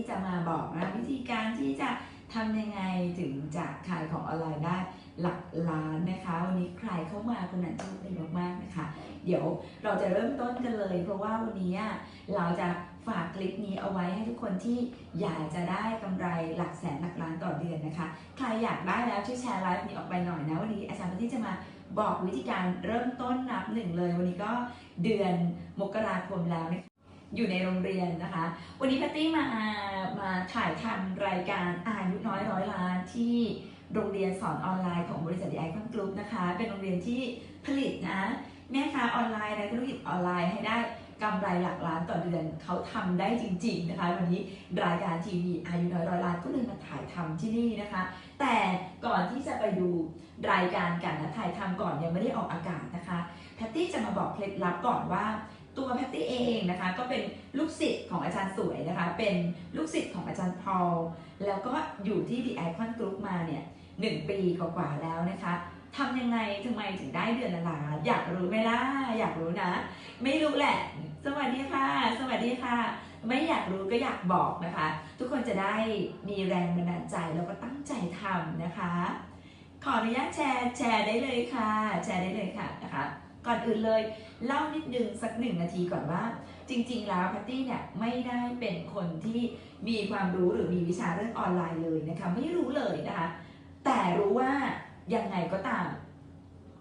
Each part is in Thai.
ตี้จะมาบอกนะวิธีการที่จะทำยังไงถึงจะขายของออนไลน์ได้หลักล้านนะคะ วันนี้ใครเข้ามาคนนั้นโชคดีมากๆนะคะ เดี๋ยวเราจะเริ่มต้นกันเลย เพราะว่าวันนี้เราจะฝากคลิปนี้เอาไว้ให้ทุกคนที่อยากจะได้กำไรหลักแสนหลักล้านต่อเดือนนะคะ ใครอยากได้แล้วช่วยแชร์ไลฟ์นี้ออกไปหน่อยนะ วันนี้อาจารย์ปาร์ตี้จะมาบอกวิธีการเริ่มต้นนับหนึ่งเลย วันนี้ก็เดือนมกราคมแล้วนะคะ อยู่ในโรงเรียนนะคะ วันนี้แพตตี้มามาถ่ายทำรายการอายุน้อยร้อยล้านที่โรงเรียนสอนออนไลน์ของบริษัทไอคอนกรุ๊ปนะคะ เป็นโรงเรียนที่ผลิตนะแม่ค้าออนไลน์และธุรกิจออนไลน์ให้ได้กำไรหลักล้านต่อเดือนเขาทำได้จริง ๆนะคะ วันนี้รายการทีวีอายุน้อยร้อยล้านก็เลยมาถ่ายทำที่นี่นะคะ แต่ก่อนที่จะไปดูรายการกันนะถ่ายทำก่อนยังไม่ได้ออกอากาศนะคะแพตตี้จะมาบอกเคล็ดลับก่อนว่า ตัวแพตตี้เองนะคะก็เป็นลูกศิษย์ของอาจารย์สวยนะคะ เป็นลูกศิษย์ของอาจารย์พอลแล้วก็อยู่ที่ The Icon Group มาเนี่ยหนึ่งปีกว่าๆแล้วนะคะทำยังไงทำไมถึงได้เดือนละล้านอยากรู้ไหมล่ะอยากรู้นะ ไม่รู้แหละ สวัสดีค่ะ สวัสดีค่ะ ไม่อยากรู้ก็อยากบอกนะคะ ทุกคนจะได้มีแรงบันดาลใจแล้วก็ตั้งใจทำนะคะ ขออนุญาตแชร์แชร์ได้เลยค่ะ แชร์ได้เลยค่ะนะคะ ก่อนอื่นเลยเล่านิดนึงสักหนึ่งนาทีก่อนว่า จริง ๆ แล้วแพตตี้เนี่ยไม่ได้เป็นคนที่มีความรู้หรือมีวิชาเรื่องออนไลน์เลยนะคะไม่รู้เลยนะคะแต่รู้ว่ายังไงก็ตาม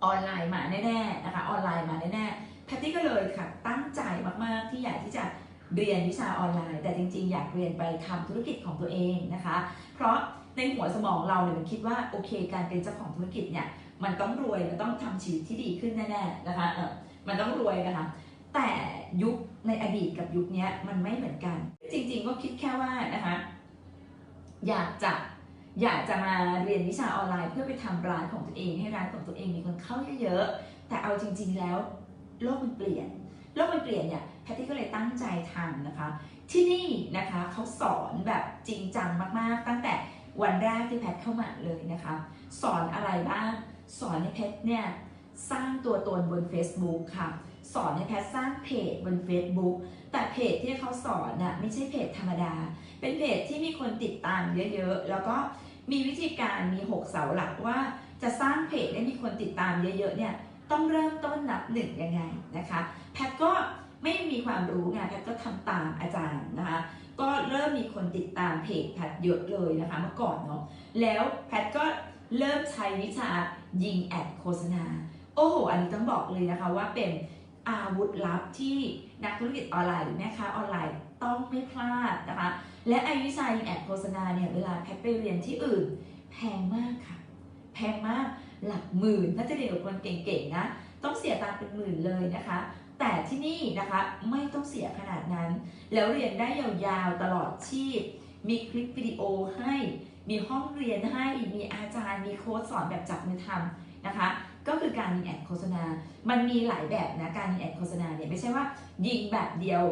ออนไลน์มาแน่ๆนะคะออนไลน์มาแน่ๆแพตตี้ก็เลยค่ะตั้งใจมากๆที่อยากที่จะเรียนวิชาออนไลน์ แต่จริง ๆ อยากเรียนไปทำธุรกิจของตัวเองนะคะ เพราะในหัวสมองเราเนี่ยมันคิดว่าโอเค การเป็นเจ้าของธุรกิจเนี่ย มันต้องรวยมันต้องทำชีวิตที่ดีขึ้นแน่ๆนะคะเออมันต้องรวยนะคะ แต่ยุคในอดีตกับยุคนี้มันไม่เหมือนกัน จริงๆก็คิดแค่ว่านะคะอยากจะอยากจะมาเรียนวิชาออนไลน์เพื่อไปทำร้านของตัวเองให้ร้านของตัวเองมีคนเข้าเยอะๆแต่เอาจริง ๆแล้ว โลกมันเปลี่ยน โลกมันเปลี่ยนเนี่ยแพทตี้ก็เลยตั้งใจทำนะคะ ที่นี่นะคะเขาสอนแบบจริงจังมากๆ ตั้งแต่วันแรกที่แพทเข้ามาเลยนะคะ สอนอะไรบ้าง สอนให้แพทเนี่ยสร้างตัวตนบน Facebook ค่ะ สอนให้แพทสร้างเพจบน Facebook แต่เพจที่เขาสอนน่ะไม่ใช่เพจธรรมดา เป็นเพจที่มีคนติดตามเยอะๆ แล้วก็มีวิธีการมี 6 เสาหลักว่าจะสร้างเพจให้มีคนติดตามเยอะๆเนี่ยต้องเริ่มต้นนับหนึ่งยังไงนะคะ แพทก็ไม่มีความรู้ไงแพทก็ทำตามอาจารย์นะคะ ก็เริ่มมีคนติดตามเพจแพทเยอะเลยนะคะเมื่อก่อนเนาะแล้วแพทก็ เริ่มใช้วิชายิงแอดโฆษณา โอ้โห อันนี้ต้องบอกเลยนะคะว่าเป็นอาวุธลับที่นักธุรกิจออนไลน์หรือแม่ค้าออนไลน์ต้องไม่พลาดนะคะ และไอวิชายิงแอดโฆษณาเนี่ยเวลาแพทไปเรียนที่อื่น แพงมากค่ะ แพงมากหลักหมื่นถ้าจะเรียนกับคนเก่งๆนะต้องเสียตังค์เป็นหมื่นเลยนะคะ แต่ที่นี่นะคะไม่ต้องเสียขนาดนั้น แล้วเรียนได้ยาวๆตลอดชีพ มีคลิปวิดีโอให้ มีห้องเรียนให้มีอาจารย์มีโค้ดสอนแบบจับมือทำนะคะ ก็คือการยิงแอดโฆษณา มันมีหลายแบบนะการยิงแอดโฆษณาเนี่ยไม่ใช่ว่ายิงแบบเดียว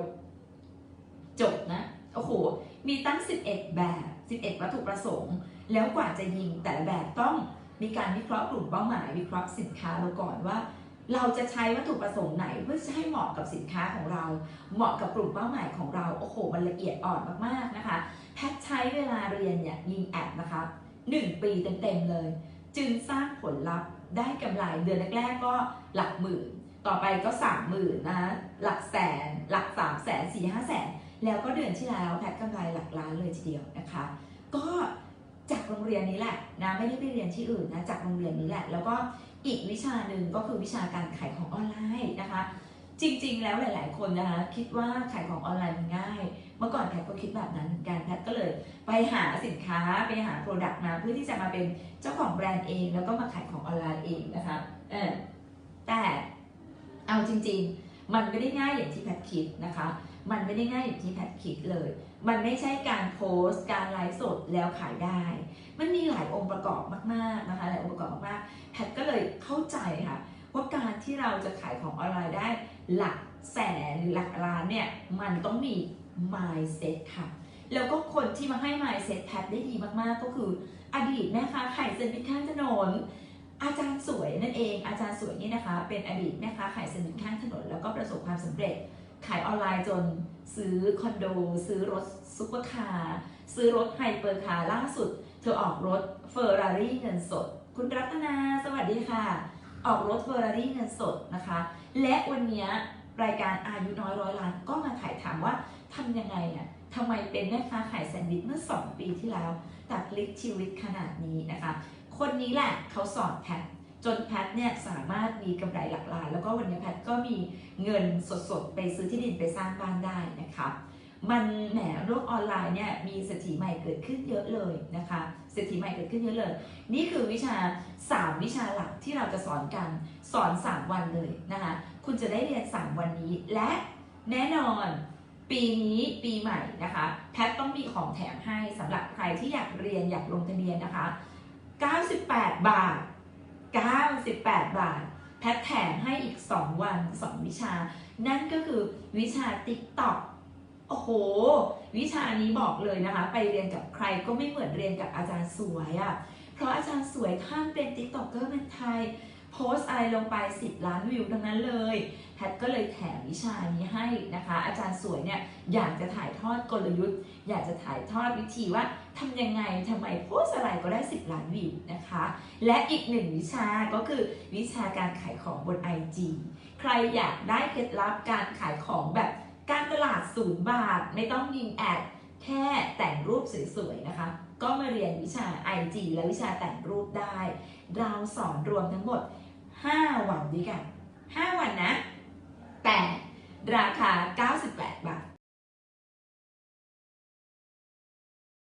จบนะโอ้โหมีตั้ง 11 แบบ 11 วัตถุประสงค์ แล้วกว่าจะยิงแต่ละแบบต้องมีการวิเคราะห์กลุ่มเป้าหมาย วิเคราะห์สินค้าเราก่อนว่า เราจะใช้วัตถุประสงค์ไหนเพื่อจะให้เหมาะกับสินค้าของเรา เหมาะกับกลุ่มเป้าหมายของเรา โอ้โห มันละเอียดอ่อนมากๆนะคะ แพทใช้เวลาเรียนเนี่ยยิงแอดนะคะ1 ปีเต็มๆเลย จึงสร้างผลลัพธ์ได้กำไรเดือนแรกๆก็หลักหมื่น ต่อไปก็สามหมื่นนะหลักแสน หลักสามแสนสี่ห้าแสนแล้วก็เดือนที่แล้วแพทกำไรหลักล้านเลยทีเดียวนะคะ ก็จากโรงเรียนนี้แหละนะไม่ได้ไปเรียนที่อื่นนะจากโรงเรียนนี้แหละ แล้วก็อีกวิชาหนึ่งก็คือวิชาการขายของออนไลน์นะคะ จริงๆ แล้วหลาย ๆ คนนะคะคิดว่าขายของออนไลน์มัน คิดแบบนั้นกันแพทก็เลยไปหาสินค้าไปหาโปรดักต์มาเพื่อที่จะมาเป็นเจ้าของแบรนด์เอง แล้วก็มาขายของออนไลน์เองนะคะเออแต่เอาจริง ๆ มันไม่ได้ง่ายอย่างที่แพทคิดนะคะ มันไม่ได้ง่ายอย่างที่แพทคิดเลย มันไม่ใช่การโพสต์ การไลฟ์สดแล้วขายได้ มันมีหลายองค์ประกอบมากๆนะคะหลายองค์ประกอบมากๆแพทก็เลยเข้าใจค่ะว่าการที่เราจะขายของออนไลน์ได้หลักแสนหรือหลักล้านเนี่ยมันต้องมี mindset ค่ะ แล้วก็คนที่มาให้ mindset แพทได้ดีมากๆ ก็คืออดีตแม่ค้าขายเซนด์วิชข้างถนน อาจารย์สวยนั่นเอง อาจารย์สวยนี่นะคะ เป็นอดีตแม่ค้าขายเซนด์วิชข้างถนน แล้วก็ประสบความสำเร็จ ขายออนไลน์จนซื้อคอนโด ซื้อรถซุปเปอร์คาร์ซื้อรถไฮเปอร์คาร์ล่าสุด เธอออกรถเฟอร์รารี่เงินสด คุณรัตนา สวัสดีค่ะ ออกรถเฟอร์รารี่เงินสดนะคะ และวันนี้ รายการอายุน้อยร้อยล้านก็มาถ่ายถามว่าทำยังไงอะทำไมเป็นแม่ค้าขายแซนด์วิชเมื่อ 2 ปีที่แล้วตัดลิกชีวิตขนาดนี้นะคะ คนนี้แหละเขาสอนแพทจนแพทเนี่ยสามารถมีกำไรหลักล้านแล้วก็วันนี้แพทก็มีเงินสดๆ ไปซื้อที่ดินไปสร้างบ้านได้นะคะ มันแหมโลกออนไลน์เนี่ยมีเศรษฐีใหม่เกิดขึ้นเยอะเลยนะคะเศรษฐีใหม่เกิดขึ้นเยอะเลย นี่คือวิชา 3 วิชาหลักที่เราจะสอนกันสอน 3 วันเลยนะคะคุณจะได้เรียน 3 วันนี้และแน่นอนปีนี้ปีใหม่นะคะแพทต้องมีของแถมให้สำหรับใครที่อยากเรียนอยากลงทะเบียนนะคะ 98 บาท 98 บาท แพทแถมให้อีก 2 วัน 2 วิชา นั่นก็คือวิชา TikTok โอ้โห วิชานี้บอกเลยนะคะ ไปเรียนกับใครก็ไม่เหมือนเรียนกับอาจารย์สวยอะ่ะ เพราะอาจารย์สวยท่านเป็น TikToker เป็นไทย โพสอะไรลงไป 10 ล้านวิวทั้งนั้นเลยแพทก็เลยแถมวิชานี้ให้นะคะ อาจารย์สวยเนี่ยอยากจะถ่ายทอดกลยุทธ์ อยากจะถ่ายทอดวิธีว่าทำยังไงทำไมโพสอะไรก็ได้ 10 ล้านวิวนะคะ และอีกหนึ่งวิชาก็คือวิชาการขายของบน IG ใครอยากได้เคล็ดลับการขายของแบบ การตลาดศูนย์บาทไม่ต้องยิงแอดแค่แต่งรูปสวยๆนะคะ ก็มาเรียนวิชา IG และวิชาแต่งรูปได้ เราสอนรวมทั้งหมด 5 วันด้วยกัน 5 วันนะ แต่ราคา 98 บาท